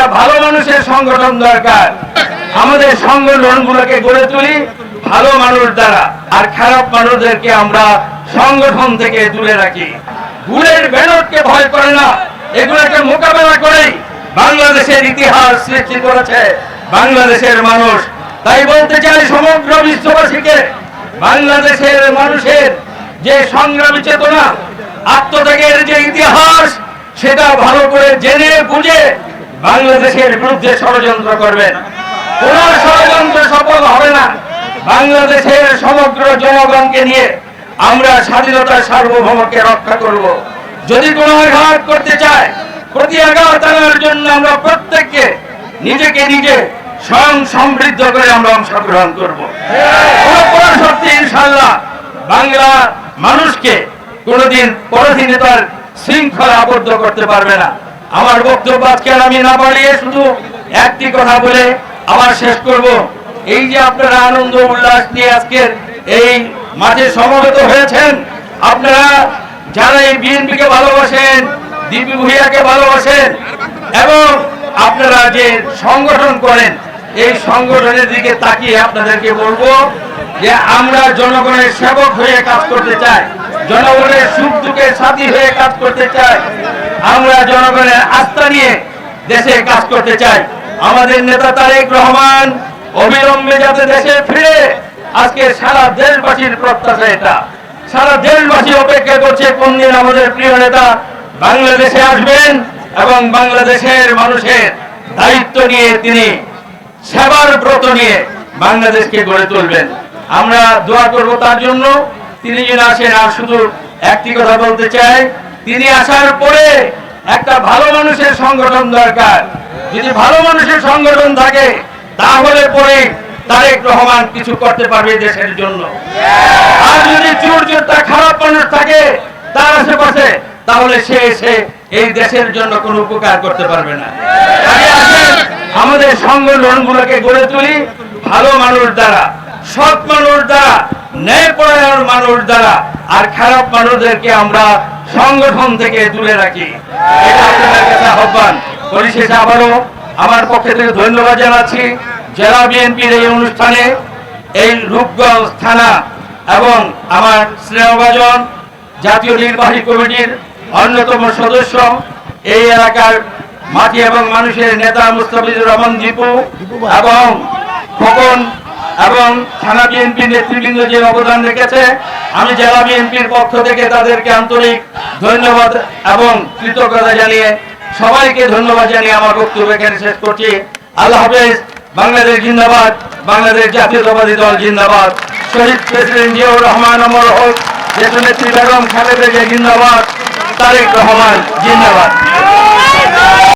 একটা ভালো মানুষের সংগঠন দরকার। আমাদের সংগঠনগুলোকে গড়ে তুলি ভালো মানুষ দ্বারা, আর খারাপ মানুষদেরকে আমরা সংগঠন থেকে দূরে রাখি। ভুলের ব্যানরকে ভয় করে না, এগুলোকে মোকাবেলা করেই বাংলাদেশের ইতিহাস সৃষ্টি করেছে বাংলাদেশের মানুষ। তাই বলতে চাই সমগ্র বিশ্ববাসীকে, বাংলাদেশের মানুষের যে সংগ্রামী চেতনা, আত্মত্যাগের যে ইতিহাস, সেটা ভালো করে জেনে, বুঝে বাংলাদেশের বিরুদ্ধে ষড়যন্ত্র করবেন কোন ষড়যন্ত্র সফল হবে না। বাংলাদেশের সমগ্র জনগণকে নিয়ে আমরা স্বাধীনতার সার্বভৌমকে রক্ষা করব। যদি কোনো আঘাত করতে চায় প্রতি আঘাত আনার জন্য আমরা প্রত্যেককে নিজেকে নিজে স্বয়ং সমৃদ্ধ করে আমরা অংশগ্রহণ করব। সত্যি ইনশাল্লাহ বাংলা মানুষকে কোনোদিন কোনোদিনই তার শৃঙ্খলা আবদ্ধ করতে পারবে না। আমার বক্তব্য আজকে আমি না বাড়িয়ে শুধু একটি কথা বলে আবার শেষ করব। এই যে আপনারা আনন্দ উল্লাস নিয়ে আজকের এই মাঝে সমবেত হয়েছেন, আপনারা যারা এই বিএনপিকে ভালোবাসেন দীপি ভুইয়াকে ভালোবাসেন এবং আপনারা যে সংগঠন করেন, এই সংগঠনের দিকে তাকিয়ে আপনাদেরকে বলব যে আমরা জনগণের সেবক হয়ে কাজ করতে চাই, জনগণের সুখ দুঃখের সাথী হয়ে কাজ করতে চাই। আমরা জনগণের আস্থা নিয়ে দেশে কাজ করতে চাই। আমাদের নেতা তারেক রহমান অবিলম্বে যাতে দেশে ফিরে, আজকে সারা দেশবাসীর প্রত্যাশা এটা। সারা দেশবাসী অপেক্ষা করছে কোন দিন আমাদের প্রিয় নেতা বাংলাদেশে আসবেন এবং বাংলাদেশের মানুষের দায়িত্ব নিয়ে তিনি সেবার ব্রত নিয়ে বাংলাদেশকে গড়ে তুলবেন। আমরা দোয়া করব তার জন্য। তিনি যেন আসেন, আর শুধু একটি কথা বলতে চাই তিনি আসার পরে একটা ভালো মানুষের সংগঠন দরকার। যদি ভালো মানুষের সংগঠন থাকে, তাহলে পরে তারেক রহমান কিছু করতে পারবে দেশের জন্য। আর যদি চোর চোরটা খারাপ মানুষ থাকে তার আশেপাশে, তাহলে সে এসে এই দেশের জন্য কোনো উপকার করতে পারবে না। আমাদের সংগঠনগুলোকে গড়ে তুলি, ভালো মানুষ দ্বারা, সৎ মানুষ দ্বারা, ন্যায়পরায়ণ মানুষ দ্বারা, আর খারাপ মানুষদেরকে আমরা সংগঠন থেকে দূরে রাখি। এটা আহ্বান। পরিশেষে আবারও আমার পক্ষে থেকে ধন্যবাদ জানাচ্ছি জেলা বিএনপির এই অনুষ্ঠানে এই রূপগঞ্জ থানা এবং আমার স্নেহভাজন জাতীয় নির্বাহী কমিটির অন্যতম সদস্য এই এলাকার মাটি এবং মানুষের নেতা মুস্তাফিজুর রহমান দীপু এবং খোকন এবং থানা বিএনপি নেতৃবৃন্দ যে অবদান রেখেছে, আমি জেলা বিএনপির পক্ষ থেকে তাদেরকে আন্তরিক ধন্যবাদ এবং কৃতজ্ঞতা জানিয়ে সবাইকে ধন্যবাদ জানিয়ে আমার বক্তব্য এখানে শেষ করছি। আল্লাহ হাফেজ, বাংলাদেশ জিন্দাবাদ, বাংলাদেশ জাতীয়তাবাদী দল জিন্দাবাদ। শহীদ প্রেসিডেন্ট জিয়াউর রহমান, অমর হোক দেশনেত্রী বেগম খালেদা জিন্দাবাদ, তারেক রহমান জিন্দাবাদ।